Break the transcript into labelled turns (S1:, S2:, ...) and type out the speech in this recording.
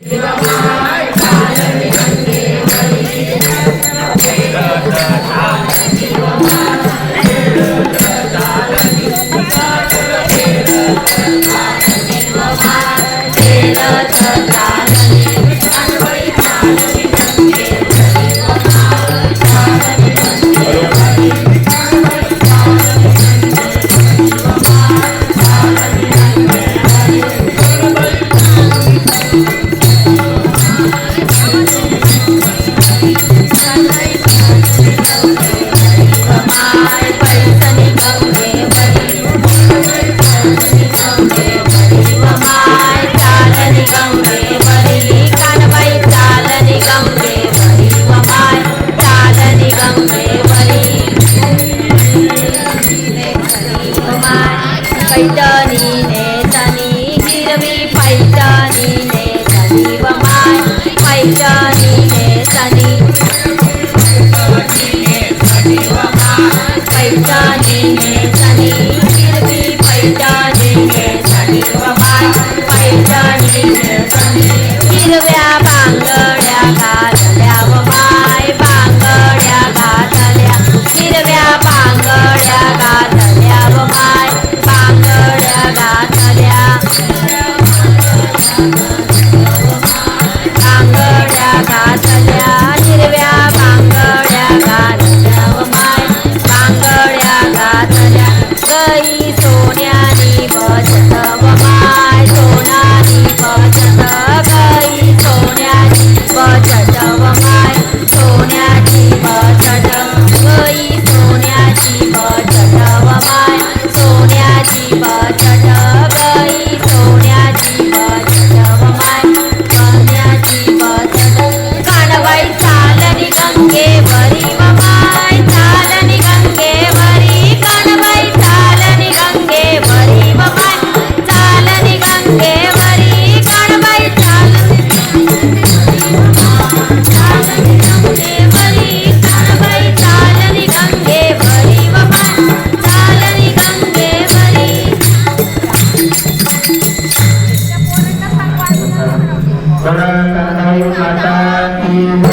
S1: Yeah. கைத்தானீனே सोन्याची
S2: Sarang Katayu
S1: Kata
S2: Ibu